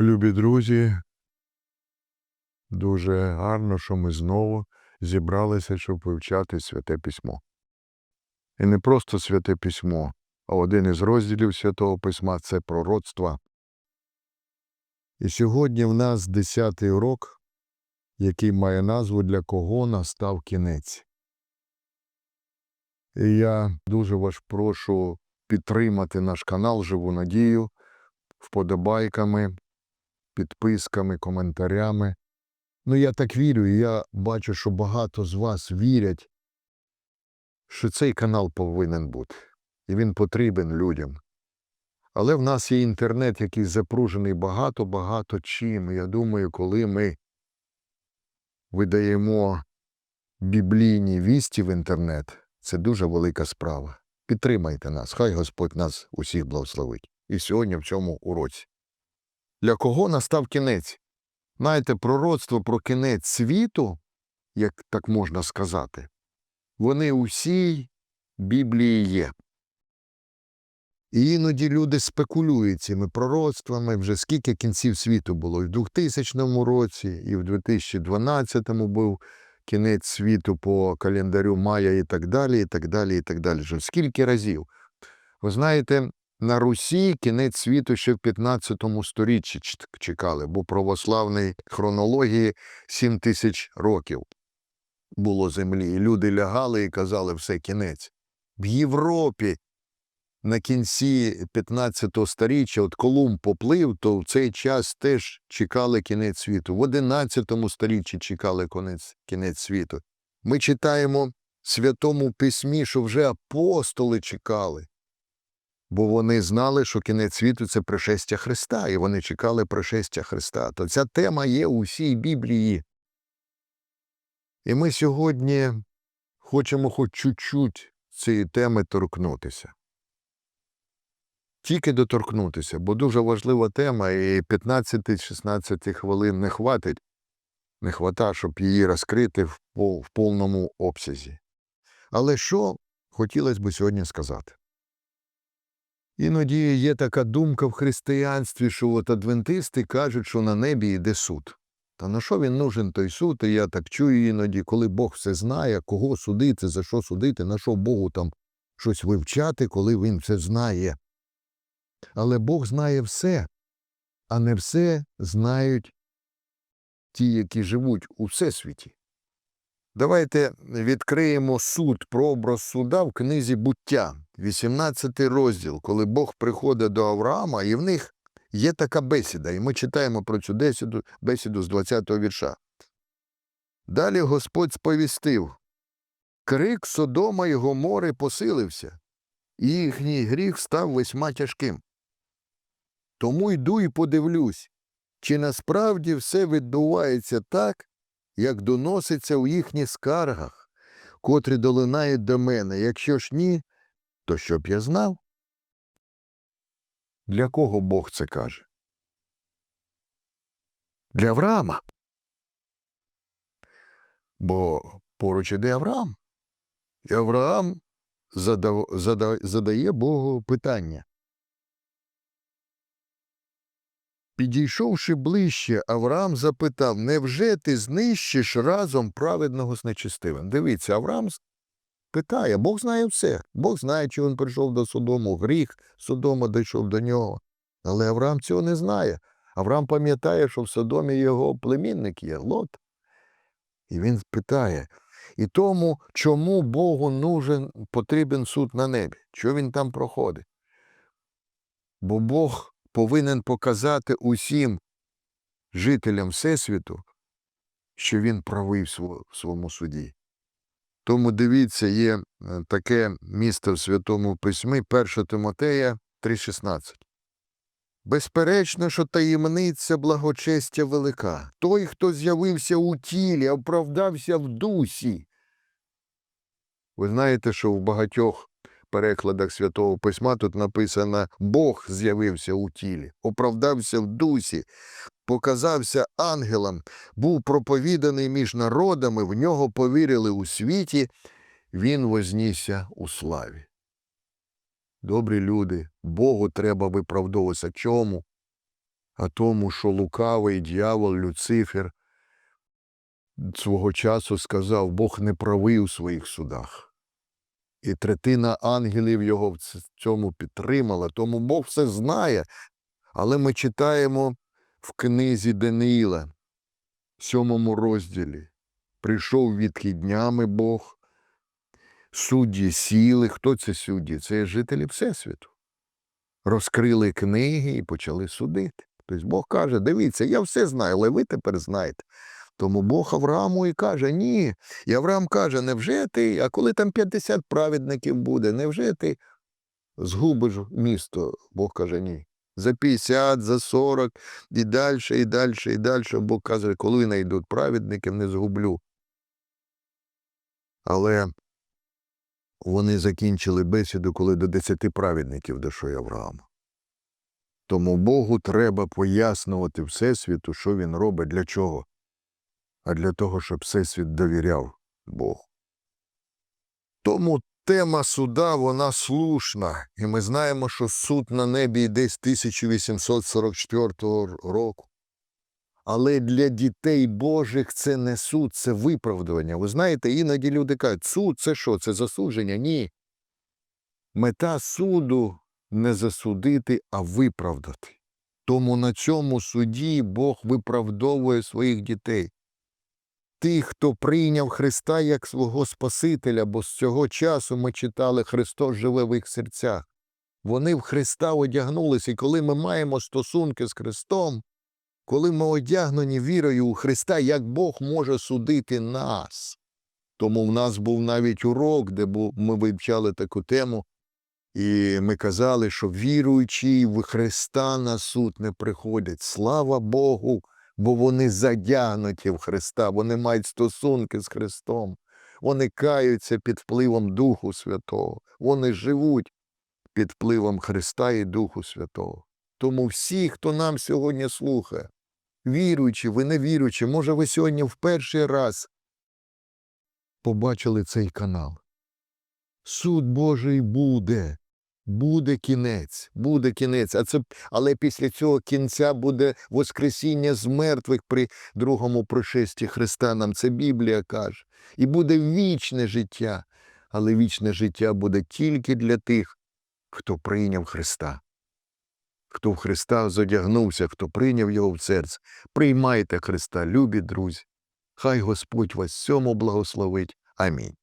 Любі друзі, дуже гарно, що ми знову зібралися, щоб вивчати святе письмо. І не просто святе письмо, а один із розділів святого письма це пророцтва. І сьогодні в нас десятий урок, який має назву Для кого настав кінець. І я дуже вас прошу підтримати наш канал Живу Надію вподобайками, підписками, коментарями. Ну, я так вірю, і я бачу, що багато з вас вірять, що цей канал повинен бути, і він потрібен людям. Але в нас є інтернет, який запружений багато-багато чим. Я думаю, коли ми видаємо біблійні вісті в інтернет, це дуже велика справа. Підтримайте нас, хай Господь нас усіх благословить. І сьогодні в цьому уроці. Для кого настав кінець? Знаєте, пророцтво про кінець світу, як так можна сказати, вони у всій Біблії є. І іноді люди спекулюють цими пророцтвами, вже скільки кінців світу було. І в 2000 році, і в 2012 був кінець світу по календарю Майя і так далі, і так далі, і так далі. Вже скільки разів? Ви знаєте, на Русі кінець світу ще в 15 сторіччі чекали, бо православної хронології 7 тисяч років було землі. І люди лягали і казали, все, кінець. В Європі на кінці 15 сторіччя, от Колумб поплив, то в цей час теж чекали кінець світу. В 11 сторіччі чекали кінець, кінець світу. Ми читаємо Святому Письмі, що вже апостоли чекали. Бо вони знали, що кінець світу це пришестя Христа, і вони чекали пришестя Христа. То ця тема є у всій Біблії. І ми сьогодні хочемо хоч чуть-чуть цієї теми торкнутися. Тільки доторкнутися, бо дуже важлива тема, і 15-16 хвилин не хватить, не хвата, щоб її розкрити в повному обсязі. Але що хотілося б сьогодні сказати? Іноді є така думка в християнстві, що от адвентисти кажуть, що на небі йде суд. Та на що він нужен той суд? І я так чую іноді, коли Бог все знає, кого судити, за що судити, на що Богу там щось вивчати, коли він все знає. Але Бог знає все, а не все знають ті, які живуть у всесвіті. Давайте відкриємо суд про образ суда в книзі буття, 18 розділ, коли Бог приходить до Авраама, і в них є така бесіда, і ми читаємо про цю бесіду, бесіду з 20-го вірша. Далі Господь сповістив крик Содома і Гомори посилився, і їхній гріх став весьма тяжким. Тому йду і подивлюсь, чи насправді все відбувається так, як доноситься у їхніх скаргах, котрі долинають до мене. Якщо ж ні, то щоб я знав? Для кого Бог це каже? Для Авраама. Бо поруч іде Авраам. І Авраам задав, зада, задає Богу питання. Підійшовши ближче, Авраам запитав, невже ти знищиш разом праведного з нечистивим? Дивіться, Авраам питає, Бог знає все. Бог знає, чи він прийшов до Содому, гріх Содома дійшов до нього. Але Авраам цього не знає. Авраам пам'ятає, що в Содомі його племінник є, Лот. І він питає, і тому, чому Богу нужен, потрібен суд на небі? Що він там проходить? Бо Бог повинен показати усім жителям Всесвіту, що він правий в своєму суді. Тому дивіться, є е, таке місце в Святому Письмі 1 Тимотея 3,16. Безперечно, що таємниця благочестя велика. Той, хто з'явився у тілі, оправдався в дусі. Ви знаєте, що в багатьох перекладах Святого Письма тут написано Бог з'явився у тілі, оправдався в дусі, показався ангелом, був проповіданий між народами, в нього повірили у світі, він вознісся у славі. Добрі люди, Богу треба виправдовуватися. Чому? а тому, що лукавий дьявол Люцифер свого часу сказав, Бог не правий у своїх судах. І третина ангелів його в цьому підтримала, тому Бог все знає. Але ми читаємо в книзі Даниїла, сьомому розділі. Прийшов відхіднями Бог, судді сіли. Хто це судді? Це жителі Всесвіту. Розкрили книги і почали судити. Тобто Бог каже: дивіться, я все знаю, але ви тепер знаєте. Тому Бог Аврааму і каже: ні. І Авраам каже: невже ти, а коли там 50 праведників буде, невже ти згубиш місто? Бог каже, ні. За 50, за 40 і далі, і далі, і далі. Бог каже, коли знайдуть праведників, не згублю. Але вони закінчили бесіду, коли до 10 праведників дійшов Авраам. Тому Богу треба пояснювати Всесвіту, що він робить, для чого. А для того, щоб Всесвіт довіряв Богу. Тому тема суда, вона слушна. І ми знаємо, що суд на небі йде з 1844 року. Але для дітей Божих це не суд, це виправдування. Ви знаєте, іноді люди кажуть, суд це що? Це засудження? Ні. Мета суду не засудити, а виправдати. Тому на цьому суді Бог виправдовує своїх дітей. Тих, хто прийняв Христа як свого Спасителя, бо з цього часу ми читали Христос живе в їх серцях. Вони в Христа одягнулися, і коли ми маємо стосунки з Христом, коли ми одягнені вірою у Христа, як Бог може судити нас. Тому в нас був навіть урок, де ми вивчали таку тему, і ми казали, що віруючі в Христа на суд не приходять. Слава Богу, бо вони задягнуті в Христа, вони мають стосунки з Христом, вони каються під впливом Духу Святого, вони живуть під впливом Христа і Духу Святого. Тому всі, хто нам сьогодні слухає, віруючі, ви не віруючі, може, ви сьогодні в перший раз побачили цей канал. Суд Божий буде. Буде кінець, буде кінець. А це, але після цього кінця буде Воскресіння з мертвих при другому пришесті Христа. Нам це Біблія каже. І буде вічне життя. Але вічне життя буде тільки для тих, хто прийняв Христа. Хто в Христа зодягнувся, хто прийняв його в серце. Приймайте Христа, любі друзі. Хай Господь вас всьому благословить. Амінь.